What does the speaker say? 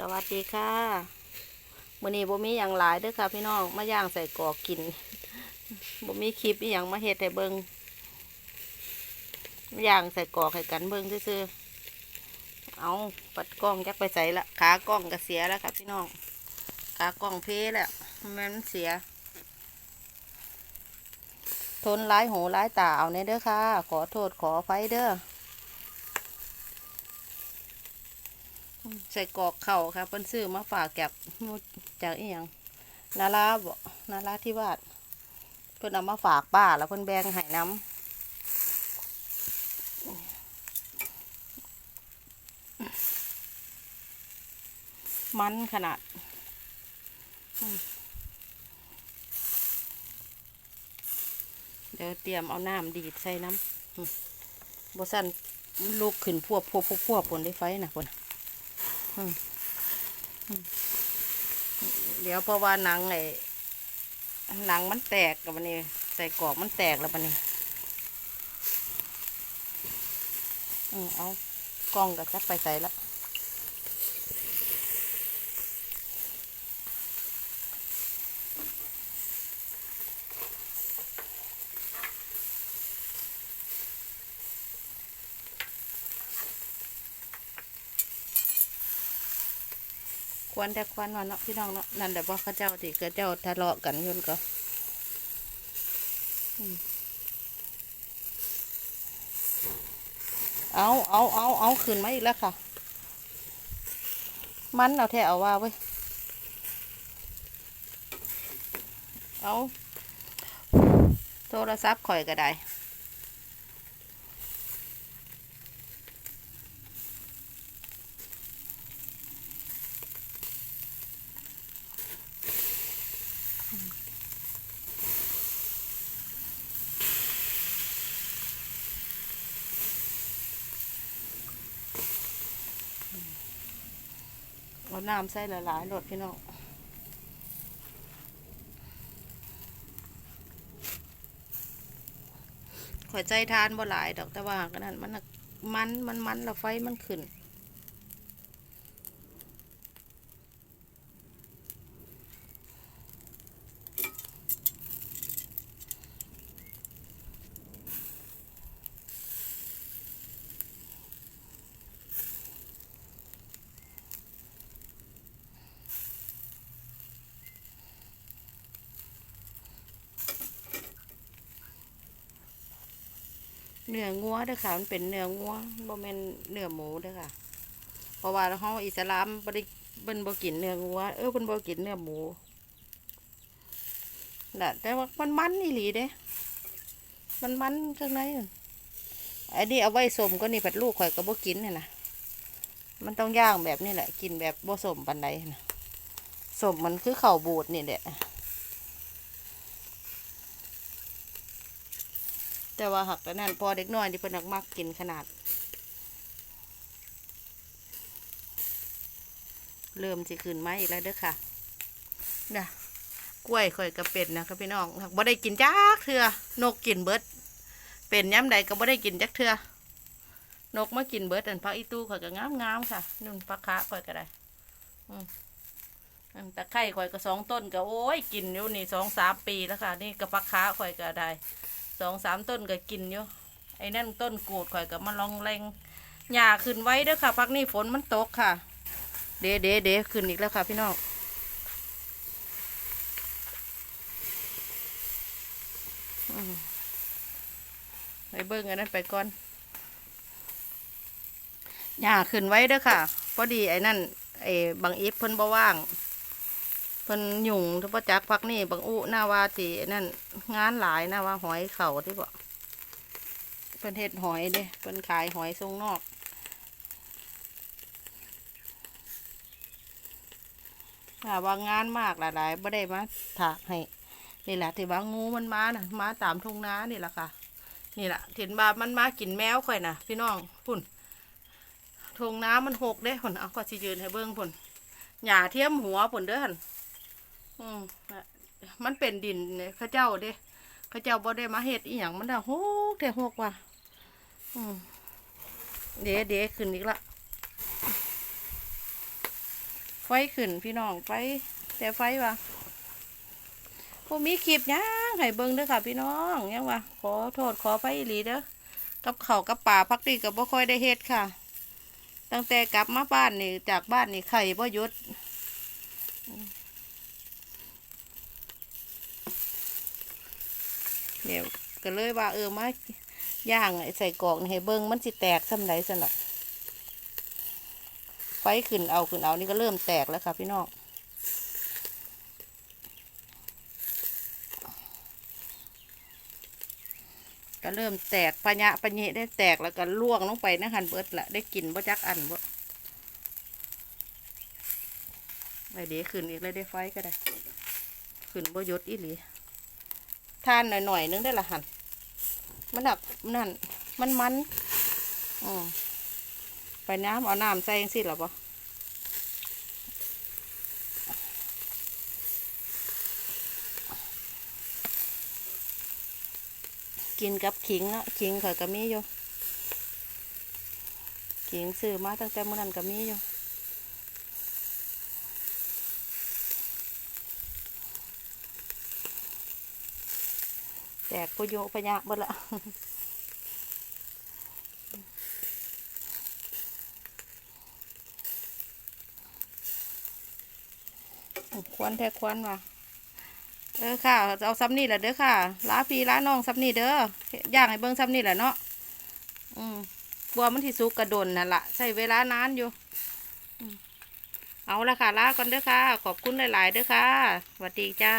สวัสดีค่ะมื้อนี้บ่มีหยังหลายเด้อค่ะ พี่น้องมาย่างใส่กอกกินบ่มีคลิปอีหยังมาเฮ็ดให้เบิ่งย่างใส่กอกให้กันเบิ่งซื่อเอาปัดกล้องจักไปใส่ละขากล้องก็เสียแล้วค่ะพี่น้องขากล้องเพแล้วมันเสีย ทนร้ายหูร้ายตาเอาเนเด้อค่ะ ขอโทษขอไฟเด้อ ใส่กอกเข่าค่ะเพิ่นซื้อมาฝากแกบจากอีหยังนาราบนาราที่วาดเพิ่นเอามาฝากป้าแล้วเพิ่นแบ่งให้น้ำมันขนาดเดี๋ยวเตรียมเอาน้ำดีดใส่น้ำบ่สั่นลูกขึ้นพวบพวบพวบพวบปนได้ไฟนะปน เดี๋ยวเพราะว่าหนังไอ้หนังมันแตกกับมันนี่ใส่กรอกมันแตกแล้วมันนี่อืมเอากล้องกับจักไปใส่ละ ควันแต่ควันวันเนาะพี่น้องเนาะนั่นแหละว่าข้าเจ้าที่เขาเจ้าทะเลาะกันยุ่นก็เอาเอาเอาเอาขึ้นมาอีกแล้วค่ะ มันเอาแท้เอาว่าเว้ยเอาโทรศัพท์ข่อยก็ได้ เอาน้ำใส่หลายๆรดพี่น้องข่อยใจทานบ่หลายดอกแต่ว่าก็นั่นมันน่ะมันมันมันละไฟมันขึ้น เนื้องัวเด้อค่ะ มันเป็นเนื้องัวบ่แม่นเนื้อหมูเด้อค่ะ เพราะว่าเฮาอิสลามบ่ได้เพิ่นบ่กินเนื้องัว เออเพิ่นบ่กินเนื้อหมูน่ะแต่ว่ามันมันอีหลีเด้ มันมันข้างในอะอันนี้เอาไว้สมก็นี่ผัดลูกข่อยก็บ่กินเนี่ยนะมันต้องย่างแบบนี้แหละ กินแบบบ่สมปานใดนะสมมันคือข้าวบูดนี่แหละ แต่ว่าหักแต่นั่นพอเด็กน้อยที่เพิ่นนักมักกินขนาด เริ่มสิขึ้นไม้อีกแล้วเด้อค่ะนะกล้วยข่อยก็เป็นนะครับพี่น้องหักบ่ได้กินจักเทือนกกินเบิด เป็นย้ำใดก็บ่ได้กินจักเทือนกมากินเบิดอันพักอีตู้ข่อยก็งามงามๆค่ะนุ่นพักขาข่อยก็ได้อืมอันตะไคร้ข่อยก็สองต้นก็โอ้ยกินอยู่นี่สองสามปีแล้วค่ะ นี่ก็พักขาข่อยก็ได้ สองสามต้นก็กินอยู่ไอ้นั่นต้นกูดข่อยก็มาลองแรงหญ้าขึ้นไว้เด้อค่ะพักนี้ฝนมันตกค่ะ เดเดเดขึ้นอีกแล้วค่ะพี่น้องอืมไปเบิ้งอันนั้นไปก่อนหญ้าขึ้นไว้เด้อค่ะ พอดีไอ้นั่นไอ้บางอีฟเพิ่นบ่ว่าง เพิ่นยุ่งทุกจักพักนี่บางอุหน้าวาตีนั่น งานหลายหน้าว่าหอยเข่าที่บ่เพิ่นเฮ็ดหอยเด้เพิ่นขายหอยทรงนอกถ้าว่างานมากหลายๆบ่ได้มาถากให้นี่แหละที่ว่างูมันมาน่ะมาตามทุ่งนานี่แหละค่ะ นี่แหละเห็นบามันมากินแมวข่อยนะพี่น้องพุ่นทุ่งน้ำมันหกเด้พุ่นเอาก็สิยืนให้เบิ่งพุ่นหญ้าเทียมหัวพุ่นเด้อหัน อืมนะมันเป็นดินเนี่ยเข้าเจ้าเด้ข้าเจ้าบ่ได้มาเฮ็ดอีหยังมันได้โหกแต่โหกว่ะอืมเด๋เด๋ขึ้นอีกละไฟขึ้นพี่น้องไฟแต่ไฟว่ะพวกมีคลิปยังให้เบิ่งเด้อค่ะ พี่น้องยังวะขอโทษขอไปอีหลีเด้อกับเขากับป่าพักดีกับบ่ค่อยได้เฮ็ดค่ะ ตั้งแต่กลับมาบ้านนี่จากบ้านนี่ไข่บ่หยุด เดี๋ยวก็เลยว่าเออมาย่างไอ้ใส่กรอกให้เบิ่งมันสิแตกซำใดซั่นดอกไฟขึ้นเอาขึ้นเอานี่ก็เริ่มแตกแล้วค่ะพี่น้องก็เริ่มแตกปะยะปะเนะได้แตกแล้วก็ล่วงลงไปนะคันเบิดละได้กินบ่จักอันบ่ไปเดี๋ยวขึ้นอีกเลยได้ไฟก็ได้ ขึ้นบ่ยดอีหลี ทานหน่อยๆนึงได้ละหันมันหนักนั่น มันมันอืมไปน้ำเอาน้ำใส่ยังสิหรอปะกินกับขิงอะขิงข่อยก็มีอยู่ขิงซื้อมาตั้งแต่เมื่อนั้นก็มีอยู่ ตกพยุพยะเบิดละควันแท้ควันว่ะเออค่ะ เอาซ้ำนี่แหละเด้อค่ะล้าพีล้าน้องซ้ำนี่เด้อย่างให้เบิ้งซ้ำนี่แหละเนาะอืมบัวมันที่สุกกระโดนนั่นละใช้เวลานานอยู่ เอาละค่ะลาก่อนเด้อค่ะ ขอบคุณหลาย ๆ เด้อค่ะสวัสดีจ้า